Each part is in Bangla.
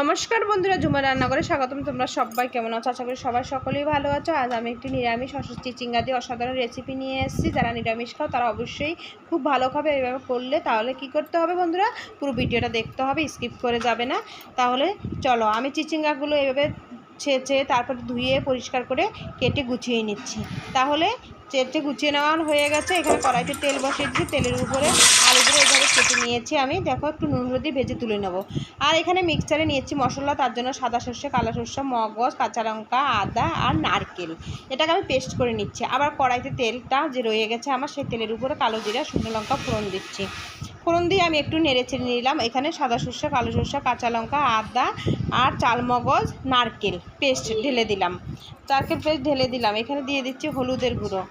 নমস্কার বন্ধুরা, ঝুমা রান্নাঘরে স্বাগতম। তোমরা সবাই কেমন আছো? আশা করি সবাই সকলেই ভালো আছো। আজ আমি একটি নিরামিষ অসুস্থ চিচিঙ্গা দিয়ে অসাধারণ রেসিপি নিয়ে এসেছি। যারা নিরামিষ খাও, তারা অবশ্যই খুব ভালো খাবে। এইভাবে করলে তাহলে কি করতে হবে বন্ধুরা? পুরো ভিডিওটা দেখতে হবে স্কিপ করে যাবে না। তাহলে চলো, আমি চিচিঙ্গাগুলো এভাবে ছেঁচে তারপর ধুয়ে পরিষ্কার করে কেটে গুছিয়ে নিচ্ছি। তাহলে চেটে গুছিয়ে নেওয়া হয়ে গেছে। এখানে কড়াইতে তেল বসিয়ে দিয়েছি তেলের উপরে আলুগুলো এইভাবে কেটে নিয়েছি আমি। দেখো, একটু নুন হলদি ভেজে তুলে নেব। আর এখানে মিক্সচারে নিয়েছি মশলা, তার জন্য সাদা সর্ষে, কালো সর্ষে, মগজ, কাঁচা লঙ্কা, আদা আর নারকেল। এটাকে আমি পেস্ট করে নিচ্ছি। আবার কড়াইতে তেলটা যে রয়ে গেছে আমার, সেই তেলের উপরে কালো জিরা, শুকনো লঙ্কা ফোড়ন দিচ্ছি। ফোড়ন দিয়ে আমি একটু নেড়ে চেড়ে নিলাম। এখানে সাদা সর্ষে, কালো সর্ষে, কাঁচা লঙ্কা, আদা আর চালমগজ, নারকেল পেস্ট ঢেলে দিলাম। নারকেল পেস্ট ঢেলে দিলাম। এখানে দিয়ে দিচ্ছি হলুদের গুঁড়ো।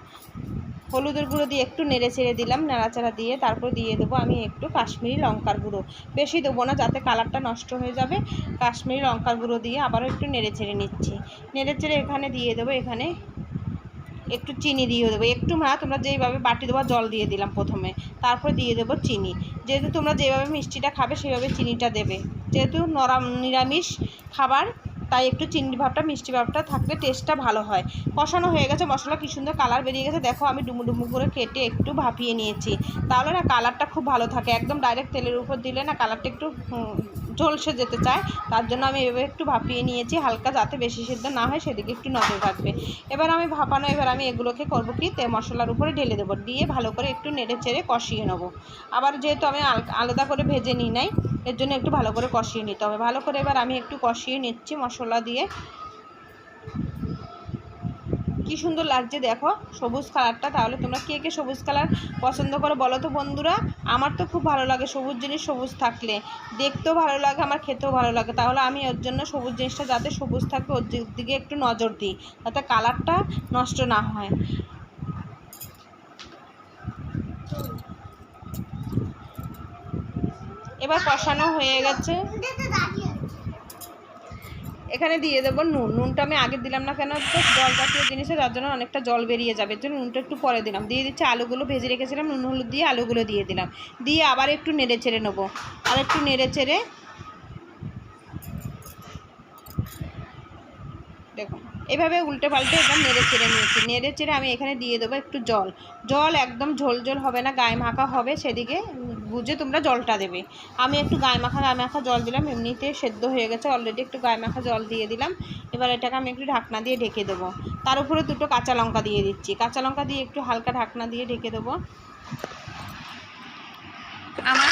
হলুদের গুঁড়ো দিয়ে একটু নেড়ে ছেড়ে দিলাম, নাড়াচাড়া দিয়ে তারপর দিয়ে দেবো আমি একটু কাশ্মীরি লঙ্কার গুঁড়ো। বেশি দেবো না, যাতে কালারটা নষ্ট হয়ে যাবে। কাশ্মীরি লঙ্কার গুঁড়ো দিয়ে আবারও একটু নেড়ে ছেড়ে নিচ্ছি। নেড়ে চেড়ে এখানে দিয়ে দেবো এখানে একটু চিনি দিয়ে দেবো। একটু না, তোমরা যেইভাবে বাটি দেবো, জল দিয়ে দিলাম প্রথমে। তারপরে দিয়ে দেবো চিনি। যেহেতু তোমরা যেভাবে মিষ্টিটা খাবে, সেভাবে চিনিটা দেবে। যেহেতু নরম নিরামিষ খাবার তাই একটু চিনি ভাবটা, মিষ্টি ভাবটা থাকলে টেস্টটা ভালো হয়। কষানো হয়ে গেছে, মশলা কি সুন্দর কালার বেরিয়ে গেছে। দেখো আমি ডুমু ডুমু করে কেটে একটু ভাপিয়ে নিয়েছি। তাহলে না কালারটা খুব ভালো থাকে। একদম ডাইরেক্ট তেলের উপর দিলে না কালারটা একটু ঝলসে যেতে চায়। তার জন্য আমি এভাবে একটু ভাপিয়ে নিয়েছি। হালকা যাতে বেশি সিদ্ধ না হয় সেদিকে একটু নজর রাখবে। এবার আমি ভাপানো, এবার আমি এগুলোকে করব কি? তে মশলার উপরে ঢেলে দেবো। দিয়ে ভালো করে একটু নেড়ে চেড়ে কষিয়ে নেব। আবার যেহেতু আমি আল- আলাদা করে ভেজে নিই নাই এর জন্য একটু ভালো করে কষিয়ে নিতে হবে। ভালো করে এবার আমি একটু কষিয়ে নিচ্ছি মশলা দিয়ে। কি সুন্দর লাগছে দেখো, সবুজ কালারটা। তাহলে তোমরা কে কে সবুজ কালার পছন্দ করো বলো তো বন্ধুরা। আমার তো খুব ভালো লাগে সবুজ জিনিস, সবুজ থাকলে। দেখতেও ভালো লাগে, আমার খেতেও ভালো লাগে। তাহলে আমি ওর জন্য সবুজ জিনিসটা যাতে সবুজ থাকে, ওর দিকে একটু নজর দিই, যাতে কালারটা নষ্ট না হয়। এবার কষানো হয়ে গেছে। এখানে দিয়ে দেবো নুন। নুনটা আমি আগে দিলাম না কেন তো জল জাতীয় জিনিসে যার জন্য অনেকটা জল বেরিয়ে যাবে। জন্য নুনটা একটু পরে দিলাম। দিয়ে দিচ্ছি আলুগুলো ভেজে রেখেছিলাম, নুন, হলুদ দিয়ে আলুগুলো দিয়ে দিলাম। দিয়ে আবার একটু নেড়ে চেড়ে নেব। আর একটু নেড়ে চেড়ে দেখুন, এভাবে উল্টে পাল্টে একদম নেড়ে চেড়ে নিয়েছি। নেড়ে চেড়ে আমি এখানে দিয়ে দেবো একটু জল। জল একদম ঝোল ঝোল হবে না, গায়ে মাখা হবে, সেদিকে বুঝে তোমরা জলটা দেবে। আমি একটু গায়ে মাখা গায়ে মাখা জল দিলাম, এমনিতে সেদ্ধ হয়ে গেছে অলরেডি একটু গায়ে মাখা জল দিয়ে দিলাম। এবার এটাকে আমি একটু ঢাকনা দিয়ে ঢেকে দেবো। তার উপরে দুটো কাঁচা লঙ্কা দিয়ে দিচ্ছি। কাঁচা লঙ্কা দিয়ে একটু হালকা ঢাকনা দিয়ে ঢেকে দেবো। আমার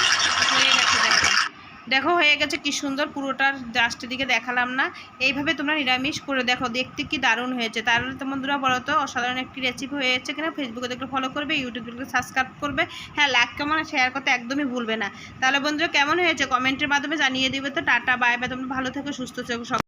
দেখো, হয়ে গেছে কি সুন্দর, পুরোটার জাস্টের দিকে দেখালাম না। এইভাবে তোমরা নিরামিষ করে দেখো, দেখতে কি দারুণ হয়েছে। তাহলে তো বন্ধুরা বলো তো, অসাধারণ একটি রেসিপি হয়েছে কিনা? ফেসবুকে দেখলে ফলো করবে ইউটিউবে সাবস্ক্রাইব করবে। হ্যাঁ লাইক কেমন শেয়ার করতে একদমই ভুলবে না। তাহলে বন্ধুরা কেমন হয়েছে? কমেন্টের মাধ্যমে জানিয়ে দিবে তো। টাটা বাই বাই তোমরা ভালো থেকো, সুস্থ থেকো